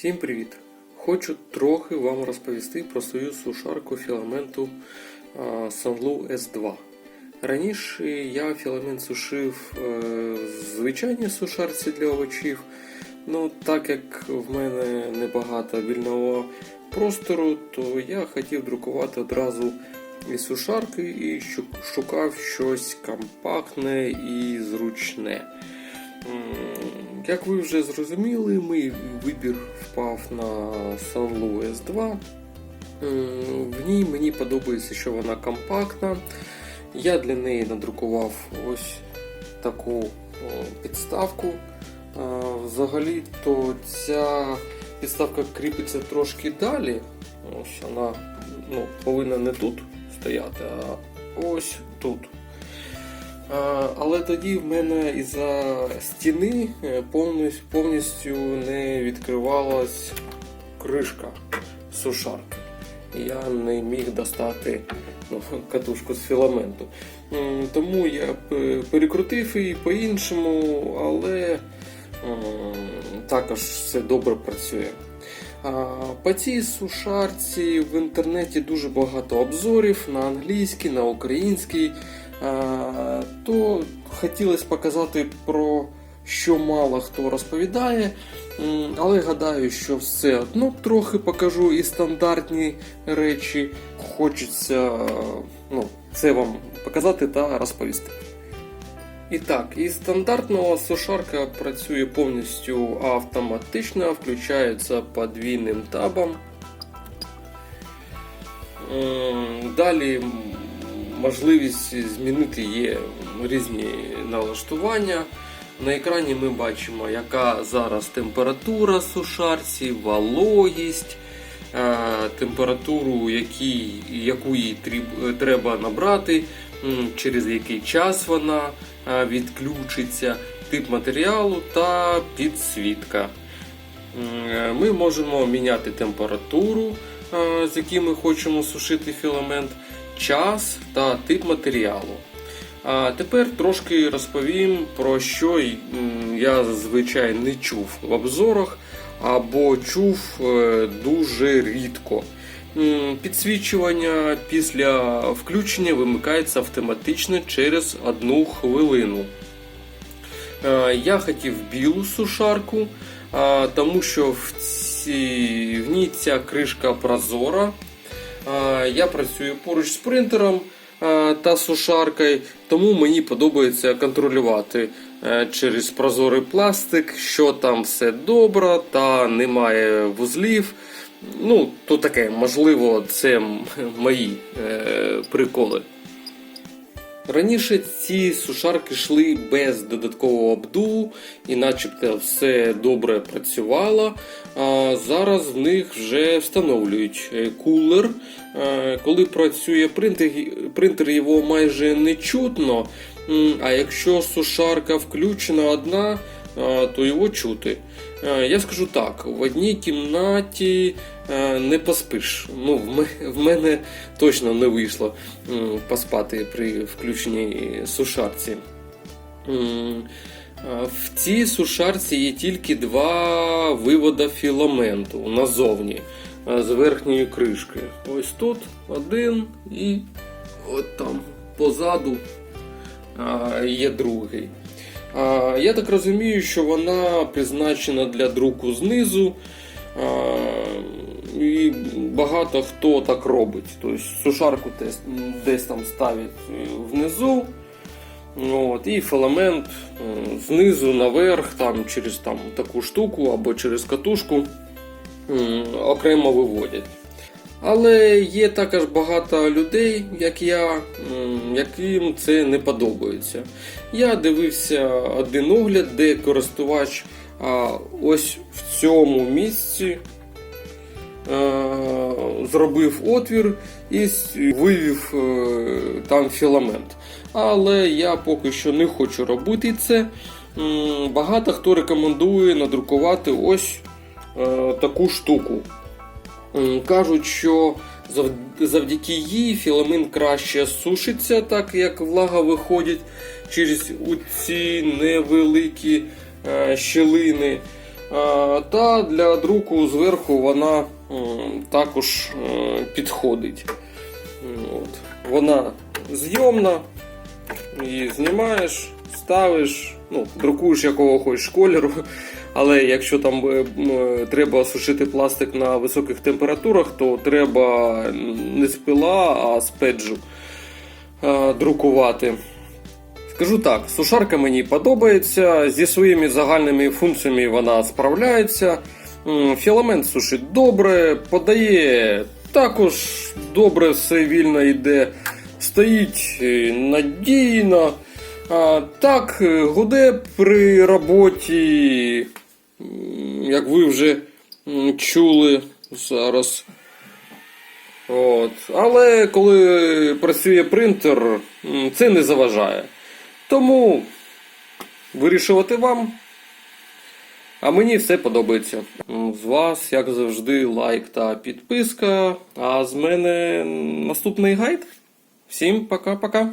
Всім привіт! Хочу трохи вам розповісти про свою сушарку філаменту а, S2. Раніше я філамент сушив е, в звичайній сушарці для овочів. Ну, так як в мене небагато вільного простору, то я хотів друкувати одразу і сушарки і шукав щось компактне і зручне. Як ви вже зрозуміли, мій вибір впав на Sanlu S2. В ній мені подобається, що вона компактна. Я для неї надрукував ось таку підставку. Взагалі-то ця підставка кріпиться трошки далі. Ось вона ну, повинна не тут стояти, а ось тут. Але тоді в мене із-за стіни е, повністю не відкривалась кришка сушарки. Я не міг достати ну, катушку з філаменту. Тому я перекрутив її по-іншому, але також все добре працює. По цій сушарці в інтернеті дуже багато обзорів на англійський, на український. То хотілося показати про що мало хто розповідає, але гадаю, що все одно трохи покажу і стандартні речі. Хочеться ну, це вам показати та розповісти. І так, із стандартного сушарка працює повністю автоматично, включається подвійним табом. Далі можливість змінити є різні налаштування. На екрані ми бачимо, яка зараз температура сушарці, вологість, е, температуру, яку їй треба набрати, через який час вона е, відключиться, тип матеріалу та підсвітка. Е, Ми можемо міняти температуру, е, з яким ми хочемо сушити філамент, час та тип матеріалу. А тепер трошки розповім про що я зазвичай не чув в обзорах або чув е, дуже рідко. Підсвічування після включення вимикається автоматично через одну хвилину. Е, Я хотів білу сушарку, тому що в, ці, в ній ця кришка прозора. Я працюю поруч з принтером та сушаркою, тому мені подобається контролювати е, через прозорий пластик, що там все добре та немає вузлів. Ну, то таке, можливо, це мої е, приколи. Раніше ці сушарки йшли без додаткового обдуву і начебто все добре працювало. А зараз в них вже встановлюють е, кулер. Е, Коли працює принтер, його майже не чутно. А якщо сушарка включена одна, то його чути. Я скажу так: в одній кімнаті не поспиш. Ну, в мене точно не вийшло поспати при включеній сушарці. В цій сушарці є тільки два виводи філаменту назовні з верхньої кришки. Ось тут один і от там позаду є другий. Я так розумію, що вона призначена для друку знизу. І багато хто так робить. Тобто сушарку десь, там ставить е, внизу. От, і філамент е, знизу наверх, там, через там, таку штуку або через катушку окремо виводять. Але є також багато людей, як я, яким це не подобається. Я дивився один огляд, де користувач ось в цьому місці зробив отвір і вивів е, там філамент. Але я поки що не хочу робити це. Багато хто рекомендує надрукувати ось е, таку штуку. Кажуть, що завдяки їй філамент краще сушиться, так як влага виходить через ці невеликі е, щілини. Е, Та для друку зверху вона також е, підходить. Вона зйомна, її знімаєш, ставиш, ну, друкуєш якого хочеш кольору. Але якщо там е, треба сушити пластик на високих температурах, то треба не з пила, а з педжу е, друкувати. Скажу так, сушарка мені подобається, зі своїми загальними функціями вона справляється. Філамент сушить добре, подає також добре, все вільно йде, стоїть е, надійно. А, так, е, гуде при роботі, як ви вже чули зараз. От. Але коли працює принтер, це не заважає. Тому вирішувати вам. А мені все подобається. З вас, як завжди, лайк та підписка. А з мене наступний гайд. Всім пока-пока.